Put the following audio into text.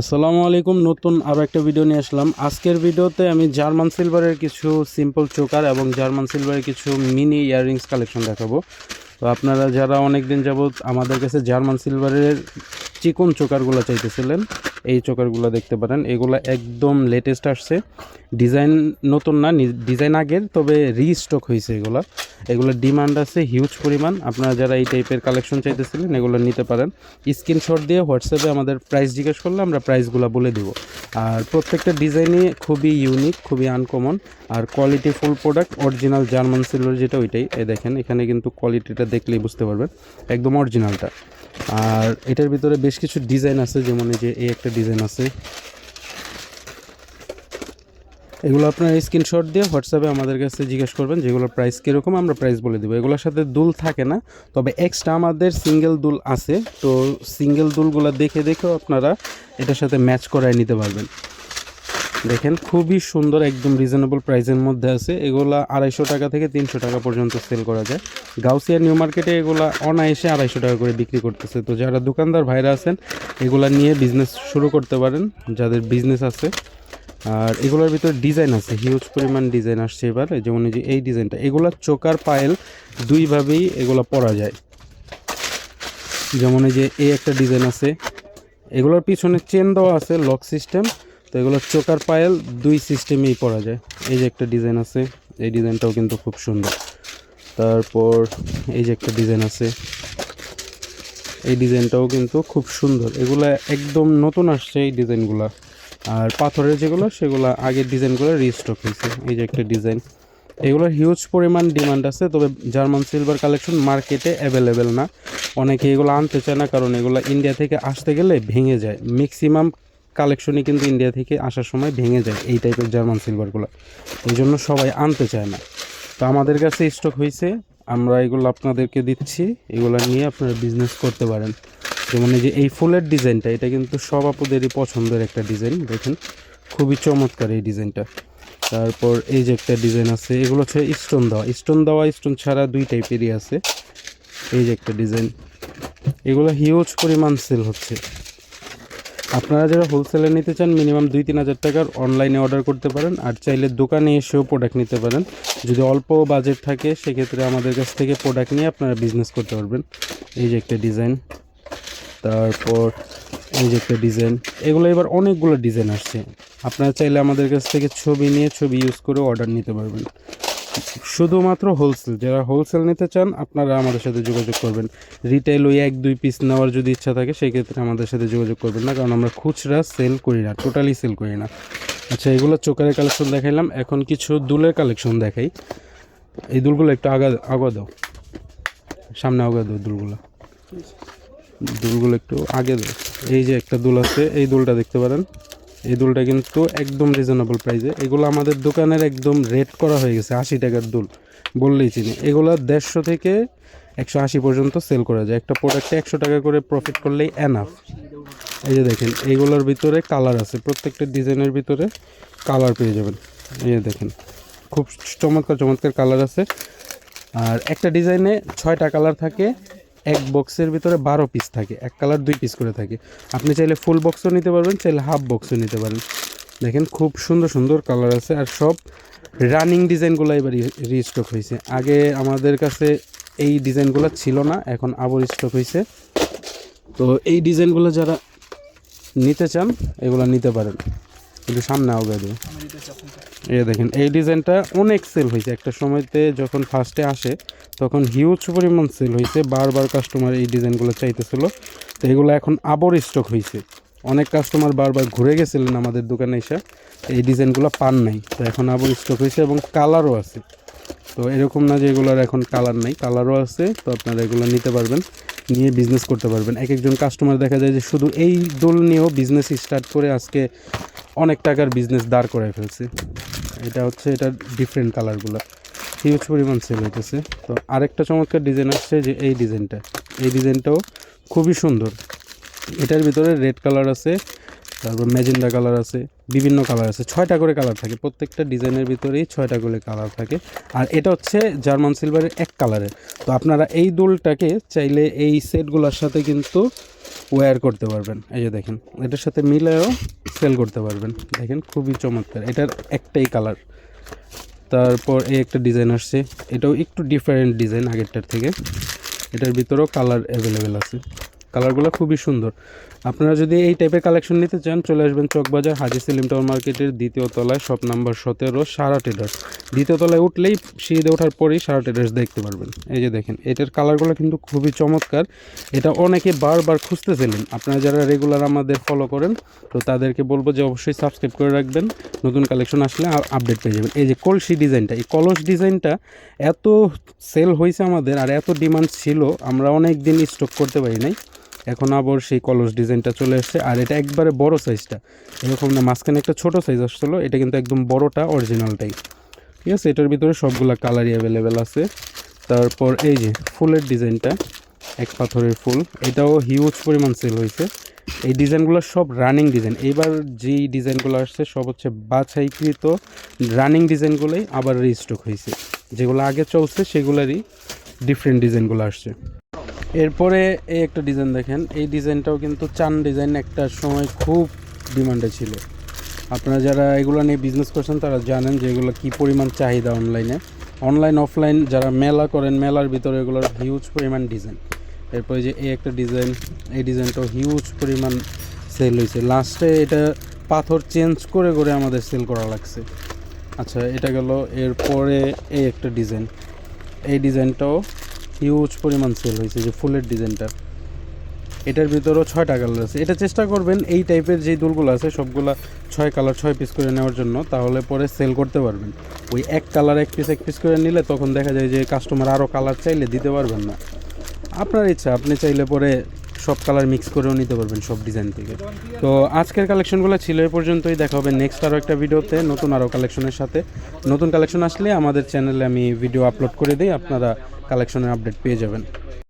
আসসালামু আলাইকুম, নতুন আরও একটা ভিডিও নিয়ে আসলাম। আজকের ভিডিওতে আমি জার্মান সিলভারের কিছু সিম্পল চোকার এবং জার্মান সিলভারের কিছু মিনি ইয়াররিংস কালেকশন দেখাবো। তো আপনারা যারা অনেক দিন যাবৎ আমাদের কাছে জার্মান সিলভারের চিকন চোকারগুলো চাইতেছিলেন এই চোকারগুলো দেখতে পারেন। এগুলো একদম লেটেস্ট আসছে। ডিজাইন নতুন না ডিজাইন আগের, তবে রিস্টক হয়েছে এগুলো। এগুলোর ডিমান্ড আছে হিউজ পরিমাণ। আপনারা যারা এই টাইপের কালেকশন চাইতেছিলেন, এগুলো নিতে পারেন। স্ক্রিনশট দিয়ে হোয়াটসঅ্যাপে আমাদের প্রাইস জিজ্ঞেস করলে আমরা প্রাইসগুলো বলে দিব। আর প্রত্যেকটা ডিজাইনই খুবই ইউনিক খুবই আনকমন আর quality full product original German silver যেটা ওইটাই। এই দেখেন, এখানে কিন্তু কোয়ালিটিটা দেখলেই বুঝতে পারবেন। একদম অরিজিনালটা আর এটার ভিতরে বেশ কিছু ডিজাইন আছে, যেমন এই যে এই একটা ডিজাইন আছে। এগুলো আপনার স্ক্রিনশট দিয়ে হোয়াটসঅ্যাপে আমাদের কাছে জিজ্ঞেস করবেন যেগুলোর প্রাইস কীরকম, আমরা প্রাইস বলে দেবো। এগুলোর সাথে দুল থাকে না, তবে এক্সট্রা আমাদের সিঙ্গেল দুল আছে। তো সিঙ্গেল দুলগুলো দেখে দেখেও আপনারা এটার সাথে ম্যাচ করায় নিতে পারবেন। দেখেন, খুবই সুন্দর, একদম রিজনেবল প্রাইসের মধ্যে আছে। এগুলা আড়াইশো টাকা থেকে তিনশো টাকা পর্যন্ত সেল করা যায়। গাউসিয়া নিউ মার্কেটে এগুলা অনায়াসে আড়াইশো টাকা করে বিক্রি করতেছে। তো যারা দোকানদার, ভাইরা আছেন, এগুলা নিয়ে বিজনেস শুরু করতে পারেন, যাদের বিজনেস আছে। আর এগুলোর ভিতরে ডিজাইন আছে হিউজ পরিমাণ ডিজাইন আসছে এবার। যেমন যে এই ডিজাইনটা এগুলা চোকার পায়েল দুইভাবেই এগুলো পরা যায়। যেমন এই যে এই একটা ডিজাইন আছে। এগুলোর পিছনে চেন দেওয়া আছে লক সিস্টেম তো এগুলো চোকার পায়েল, দুই সিস্টেমেই পরা যায়। এই যে একটা ডিজাইন আছে, এই ডিজাইনটাও কিন্তু খুব সুন্দর। তারপর এই যে একটা ডিজাইন আছে, এই ডিজাইনটাও কিন্তু খুব সুন্দর। এগুলা একদম নতুন আসছে এই ডিজাইনগুলা। আর পাথরের যেগুলো, সেগুলো আগের ডিজাইনগুলো রিস্টক হয়েছে। এই যে একটা ডিজাইন। এগুলোর হিউজ পরিমাণ ডিমান্ড আছে, তবে জার্মান সিলভার কালেকশন মার্কেটে অ্যাভেলেবেল না। অনেকে এগুলো আনতে চায় না, কারণ এগুলো ইন্ডিয়া থেকে আসতে গেলে ভেঙে যায়। ম্যাক্সিমাম কালেকশনই কিন্তু ইন্ডিয়া থেকে আসার সময় ভেঙে যায় এই টাইপের জার্মান সিলভারগুলো এই জন্য সবাই আনতে চায় না। তো আমাদের কাছে স্টক হয়েছে আমরা এগুলো আপনাদেরকে দিচ্ছি, এগুলো নিয়ে আপনারা বিজনেস করতে পারেন। যেমন যে এই ফুলের ডিজাইনটা এটা কিন্তু সব আপুদেরই পছন্দের একটা ডিজাইন দেখেন। খুবই চমৎকার এই ডিজাইনটা তারপর এই যে একটা ডিজাইন আছে, এগুলো হচ্ছে স্টোন দেওয়া। স্টোন দেওয়া স্টোন ছাড়া দুই টাইপেরই আছে। এই যে একটা ডিজাইন এগুলো হিউজ পরিমাণ সেল হচ্ছে। আপনারা যারা হোলসেলে নিতে চান মিনিমাম দুই তিন হাজার টাকার অনলাইনে অর্ডার করতে পারেন। আর চাইলে দোকানে এসেও প্রোডাক্ট নিতে পারেন। যদি অল্প বাজেট থাকে, সেক্ষেত্রে আমাদের কাছ থেকে প্রোডাক্ট নিয়ে আপনারা বিজনেস করতে পারবেন। এই যে একটা ডিজাইন তারপর এই যে একটা ডিজাইন এগুলো এবার অনেকগুলো ডিজাইন আসছে। আপনারা চাইলে আমাদের কাছ থেকে ছবি নিয়ে ছবি ইউজ করে অর্ডার নিতে পারবেন। শুধুমাত্র হোলসেল যারা হোলসেল নিতে চান, আপনারা আমাদের সাথে যোগাযোগ করবেন। রিটেল ওই এক, দুই পিস নেওয়ার যদি ইচ্ছা থাকে সেই ক্ষেত্রে আমাদের সাথে যোগাযোগ করবেন না, কারণ আমরা খুচরা সেল করি না টোটালি সেল করি না। আচ্ছা এগুলো চোকারের কালেকশন দেখাইলাম। এখন কিছু দুলের কালেকশন দেখাই। এই দুলগুলো একটু আগা আগা দাও। সামনে আগা দাও দুলগুলো। দুলগুলো একটু আগে দাও। এই যে একটা দুল আছে, এই দুলটা দেখতে পারেন। এই দুলটা কিন্তু একদম রিজনেবল প্রাইসে এগুলো আমাদের দোকানের একদম রেট করা হয়ে গেছে, আশি টাকার দুল। বললেই চিনি। এগুলো দেড়শো থেকে একশো আশি পর্যন্ত সেল করা যায়। একটা প্রোডাক্টে একশো টাকা করে প্রফিট করলেই এনাফ এই যে দেখেন এইগুলোর ভিতরে কালার আছে। প্রত্যেকটা ডিজাইনের ভিতরে কালার পেয়ে যাবেন। এই যে দেখেন, খুব চমৎকার চমৎকার কালার আছে। আর একটা ডিজাইনে ছয়টা কালার থাকে। এক বক্সের ভিতরে বারো পিস থাকে, এক কালার দুই পিস করে থাকে। আপনি চাইলে ফুল বক্সও নিতে পারবেন, চাইলে হাফ বক্সও নিতে পারেন। দেখেন খুব সুন্দর সুন্দর কালার আছে আর সব রানিং ডিজাইনগুলো এবার রিস্টক হয়েছে। আগে আমাদের কাছে এই ডিজাইনগুলো ছিল না, এখন আবার স্টক হয়েছে। তো এই ডিজাইনগুলো যারা নিতে চান, এগুলো নিতে পারেন। একটু সামনে আগে দেবে এই দেখেন, এই ডিজাইনটা অনেক সেল হয়েছে। একটা সময়তে যখন ফার্স্টে আসে, তখন হিউজ পরিমাণ সেল হয়েছে। বারবার কাস্টমার এই ডিজাইনগুলো চাইতেছিল। তো এগুলো এখন আবার স্টক হয়েছে। অনেক কাস্টমার বারবার ঘুরে গেছিলেন আমাদের দোকানে এসে। এই ডিজাইনগুলো পান নাই। তো এখন আবার স্টক হয়েছে এবং কালারও আছে। তো এরকম না যে এগুলোর এখন কালার নাই। কালারও আছে, তো আপনারা এগুলো নিতে পারবেন। নিয়ে বিজনেস করতে পারবেন। এক একজন কাস্টমার দেখা যায় যে শুধু এই দোল নিয়েও বিজনেস স্টার্ট করে আজকে অনেক টাকার বিজনেস দাঁড় করায় ফেলছে। এটা হচ্ছে, এটা ডিফারেন্ট কালারগুলো হিউজ পরিমাণ সেল হইতেছে। তো আরেকটা চমৎকার ডিজাইন আসছে যে এই ডিজাইনটা এই ডিজাইনটাও খুবই সুন্দর। এটার ভিতরে রেড কালার আছে। তারপর ম্যাজেন্ডা কালার আছে, বিভিন্ন কালার আছে, ছয়টা করে কালার থাকে, প্রত্যেকটা ডিজাইনের ভিতরেই ছয়টা করে কালার থাকে। আর এটা হচ্ছে জার্মান সিলভারের এক কালারের। তো আপনারা এই দুলটাকে চাইলে এই সেটগুলোর সাথে কিন্তু ওয়্যার করতে পারবেন। এই যে দেখেন, এটার সাথে মিলেও সেল করতে পারবেন। দেখেন, খুবই চমৎকার। এটার একটাই কালার। তারপর এই একটা ডিজাইন আসছে। এটাও একটু ডিফারেন্ট ডিজাইন আগেরটার থেকে। এটার ভিতরেও কালার অ্যাভেলেবেল আছে। কালারগুলো খুবই সুন্দর। আপনারা যদি এই টাইপের কালেকশন নিতে চান, চলে আসবেন চকবাজার হাজি সেলিম টাউন মার্কেটের দ্বিতীয় তলায় শপ নাম্বার সতেরো, সারা ট্রেডার্স দ্বিতীয় তলায় উঠলেই সিঁড়িতে ওঠার পরেই সারা ট্রেডার্স দেখতে পারবেন। এই যে দেখেন, এটার কালারগুলো কিন্তু খুবই চমৎকার। এটা অনেকে বারবার খুঁজতেছিলেন। আপনারা যারা রেগুলার আমাদের ফলো করেন, তো তাদেরকে বলব যে অবশ্যই সাবস্ক্রাইব করে রাখবেন। নতুন কালেকশন আসলে আপডেট পেয়ে যাবেন। এই যে কলসি ডিজাইনটা, এই কলস ডিজাইনটা এত সেল হয়েছে আমাদের আর এত ডিমান্ড ছিল, আমরা অনেক দিন স্টক করতে পারি নাই। এখন আবার সেই কলস ডিজাইনটা চলে এসেছে, আর এটা একবারে বড় সাইজটা এরকম না, মাঝখানে একটা ছোট সাইজ আসছিল, এটা কিন্তু একদম বড়টা অরিজিনালটাই ঠিক আছে? এটার ভিতরে সবগুলা কালারই অ্যাভেলেবেল আছে। তারপর এই যে ফুলের ডিজাইনটা, এক পাথরের ফুল, এটাও হিউজ পরিমাণ সেল হয়েছে। এই ডিজাইনগুলো সব রানিং ডিজাইন এইবার যেই ডিজাইনগুলো আসছে, সব হচ্ছে বাছাইকৃত রানিং ডিজাইনগুলোই আবার রিস্টক হয়েছে। যেগুলো আগে চলছে, সেগুলোরই ডিফারেন্ট ডিজাইনগুলো আসছে। এরপরে এই একটা ডিজাইন দেখেন। এই ডিজাইনটাও কিন্তু চান ডিজাইন একটা সময় খুব ডিমান্ডে ছিল। আপনারা যারা এগুলো নিয়ে বিজনেস করছেন, তারা জানেন যে এগুলো কী পরিমাণ চাহিদা অনলাইনে অনলাইন অফলাইন যারা মেলা করেন, মেলার ভিতরে এগুলোর হিউজ পরিমাণ ডিজাইন এরপরে যে এই একটা ডিজাইন এই ডিজাইনটাও হিউজ পরিমাণ সেল হয়েছে। লাস্টে এটা পাথর চেঞ্জ করে করে আমাদের সেল করা লাগছে। আচ্ছা এটা গেল। এরপরে এই একটা ডিজাইন এই ডিজাইনটাও হিউজ পরিমাণ সেল হয়েছে যে ফুলের ডিজাইনটা এটার ভিতরেও ছয়টা কালার আছে। এটা চেষ্টা করবেন এই টাইপের যে দুলগুলো আছে, সবগুলা ছয় কালার ছয় পিস করে নেওয়ার জন্য, তাহলে পরে সেল করতে পারবেন। ওই এক কালার এক পিস এক পিস করে নিলে তখন দেখা যায় যে কাস্টমার আরও কালার চাইলে দিতে পারবেন না। আপনার ইচ্ছা, আপনি চাইলে পরে সব কালার মিক্স করেও নিতে পারবেন সব ডিজাইন থেকে। তো আজকের কালেকশনগুলো ছিল এ পর্যন্তই, দেখা হবে নেক্সট আরও একটা ভিডিওতে, নতুন আরও কালেকশনের সাথে। নতুন কালেকশন আসলে আমাদের চ্যানেলে আমি ভিডিও আপলোড করে দিই, আপনারা কালেকশনের আপডেট পেয়ে যাবেন।